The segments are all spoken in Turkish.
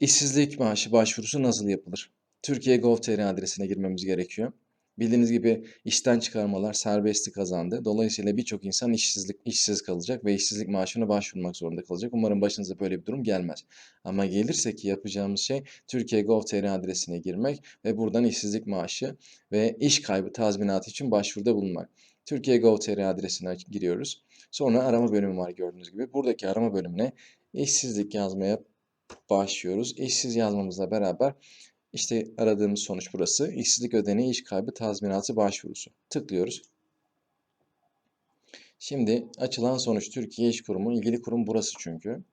İşsizlik maaşı başvurusu nasıl yapılır? Türkiye Gov.tr adresine girmemiz gerekiyor. Bildiğiniz gibi işten çıkarmalar serbestli kazandı. Dolayısıyla birçok insan işsizlik işsiz kalacak ve işsizlik maaşına başvurmak zorunda kalacak. Umarım başınıza böyle bir durum gelmez. Ama gelirse ki yapacağımız şey Türkiye Gov.tr adresine girmek ve buradan işsizlik maaşı ve iş kaybı tazminatı için başvuruda bulunmak. Türkiye Gov.tr adresine giriyoruz. Sonra arama bölümü var gördüğünüz gibi. Buradaki arama bölümüne işsizlik yazmaya başlıyoruz. İşsiz yazmamızla beraber işte aradığımız sonuç burası. İşsizlik ödeneği iş kaybı tazminatı başvurusu. Tıklıyoruz. Şimdi açılan sonuç Türkiye İş Kurumu. ilgili kurum burası çünkü.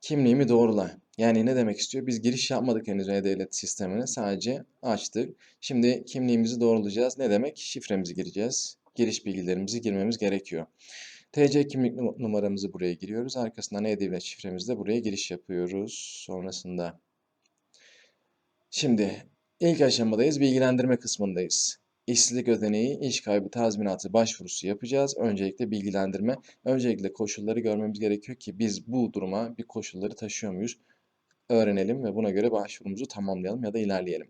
Kimliğimi doğrula. Yani ne demek istiyor? Biz giriş yapmadık henüz e-devlet sistemine. Sadece açtık. Şimdi kimliğimizi doğrulayacağız. Ne demek? Şifremizi gireceğiz. Giriş bilgilerimizi girmemiz gerekiyor. TC kimlik numaramızı buraya giriyoruz. Arkasından e-devlet şifremizle buraya giriş yapıyoruz. Sonrasında Şimdi ilk aşamadayız. Bilgilendirme kısmındayız. İşsizlik ödeneği, iş kaybı tazminatı başvurusu yapacağız. Öncelikle bilgilendirme. Öncelikle koşulları görmemiz gerekiyor ki biz bu duruma bir koşulları taşıyor muyuz? Öğrenelim ve buna göre başvurumuzu tamamlayalım ya da ilerleyelim.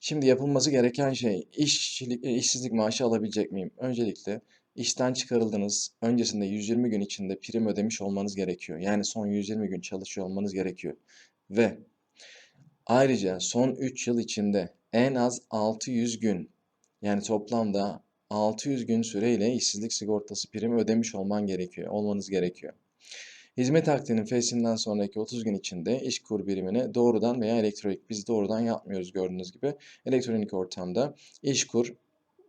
Şimdi yapılması gereken şey işçilik, işsizlik maaşı alabilecek miyim? Öncelikle işten çıkarıldınız. Öncesinde 120 gün içinde prim ödemiş olmanız gerekiyor. Yani son 120 gün çalışıyor olmanız gerekiyor. Ve Ayrıca son 3 yıl içinde en az 600 gün yani toplamda 600 gün süreyle işsizlik sigortası primi ödemiş olman gerekiyor, olmanız gerekiyor. Hizmet akdinin fesinden sonraki 30 gün içinde iş kur birimine doğrudan veya elektronik, biz doğrudan yapmıyoruz gördüğünüz gibi. Elektronik ortamda iş kur,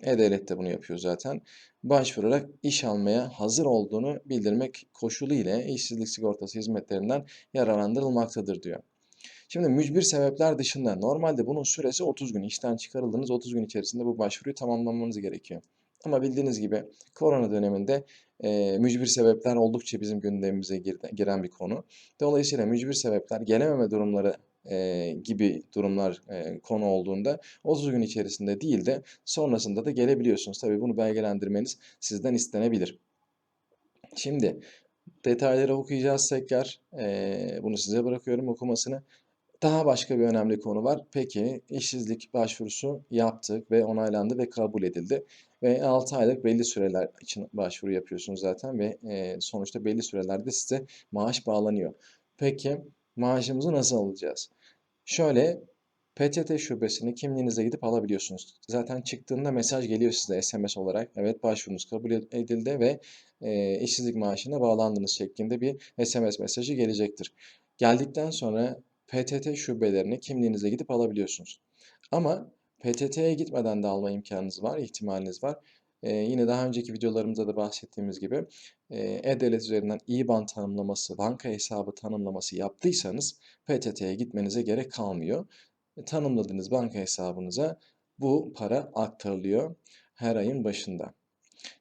E-Devlet de bunu yapıyor zaten. Başvurarak iş almaya hazır olduğunu bildirmek koşulu ile işsizlik sigortası hizmetlerinden yararlandırılmaktadır diyor. Şimdi mücbir sebepler dışında normalde bunun süresi 30 gün. İşten çıkarıldınız 30 gün içerisinde bu başvuruyu tamamlamanız gerekiyor. Ama bildiğiniz gibi korona döneminde e, mücbir sebepler oldukça bizim gündemimize giren bir konu. Dolayısıyla mücbir sebepler gelememe durumları e, gibi durumlar e, konu olduğunda 30 gün içerisinde değil de sonrasında da gelebiliyorsunuz. Tabii bunu belgelendirmeniz sizden istenebilir. Şimdi detayları okuyacağız tekrar. E, bunu size bırakıyorum okumasını. Daha başka bir önemli konu var. Peki işsizlik başvurusu yaptık ve onaylandı ve kabul edildi. Ve 6 aylık belli süreler için başvuru yapıyorsunuz zaten ve sonuçta belli sürelerde size maaş bağlanıyor. Peki maaşımızı nasıl alacağız? Şöyle PTT şubesini kimliğinize gidip alabiliyorsunuz. Zaten çıktığında mesaj geliyor size SMS olarak. Evet başvurunuz kabul edildi ve e, işsizlik maaşına bağlandınız şeklinde bir SMS mesajı gelecektir. Geldikten sonra PTT şubelerini kimliğinize gidip alabiliyorsunuz. Ama PTT'ye gitmeden de alma imkanınız var, ihtimaliniz var. Ee, yine daha önceki videolarımızda da bahsettiğimiz gibi E-Devlet üzerinden IBAN tanımlaması, banka hesabı tanımlaması yaptıysanız PTT'ye gitmenize gerek kalmıyor. E, tanımladığınız banka hesabınıza bu para aktarılıyor her ayın başında.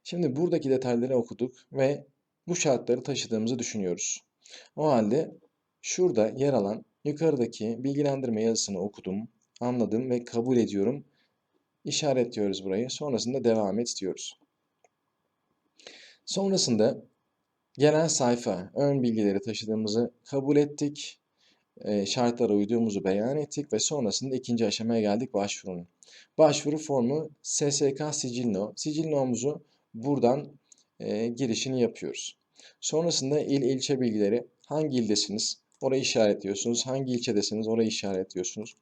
Şimdi buradaki detayları okuduk ve bu şartları taşıdığımızı düşünüyoruz. O halde şurada yer alan Yukarıdaki bilgilendirme yazısını okudum, anladım ve kabul ediyorum. İşaretliyoruz burayı. Sonrasında devam et diyoruz. Sonrasında gelen sayfa ön bilgileri taşıdığımızı kabul ettik. E, şartlara uyduğumuzu beyan ettik ve sonrasında ikinci aşamaya geldik başvurunun. Başvuru formu SSK Sicilno. Sicilno'muzu buradan e, girişini yapıyoruz. Sonrasında il ilçe bilgileri hangi ildesiniz? Orayı işaretliyorsunuz. Hangi ilçedesiniz orayı işaretliyorsunuz.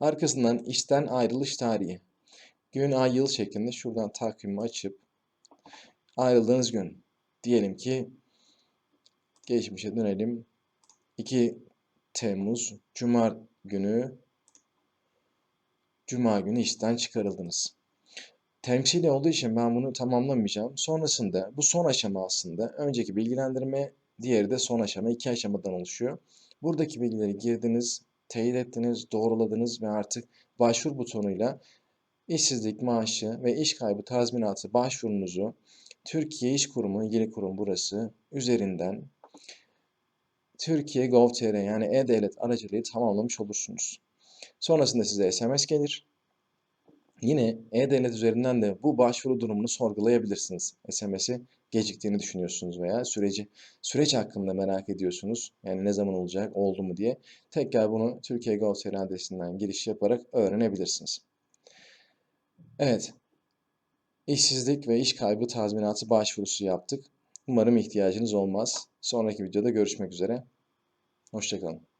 Arkasından işten ayrılış tarihi. Gün, ay, yıl şeklinde şuradan takvimi açıp ayrıldığınız gün. Diyelim ki geçmişe dönelim. 2 Temmuz Cuma günü Cuma günü işten çıkarıldınız. Temsili olduğu için ben bunu tamamlamayacağım. Sonrasında bu son aşama aslında önceki bilgilendirme Diğeri de son aşama. iki aşamadan oluşuyor. Buradaki bilgileri girdiniz, teyit ettiniz, doğruladınız ve artık başvur butonuyla işsizlik maaşı ve iş kaybı tazminatı başvurunuzu Türkiye İş Kurumu, ilgili kurum burası, üzerinden Türkiye Gov.tr yani E-Devlet aracılığı tamamlamış olursunuz. Sonrasında size SMS gelir. Yine E-Devlet üzerinden de bu başvuru durumunu sorgulayabilirsiniz. SMS'i geciktiğini düşünüyorsunuz veya süreci süreç hakkında merak ediyorsunuz. Yani ne zaman olacak, oldu mu diye. Tekrar bunu Türkiye Gov.tr adresinden giriş yaparak öğrenebilirsiniz. Evet. İşsizlik ve iş kaybı tazminatı başvurusu yaptık. Umarım ihtiyacınız olmaz. Sonraki videoda görüşmek üzere. Hoşçakalın.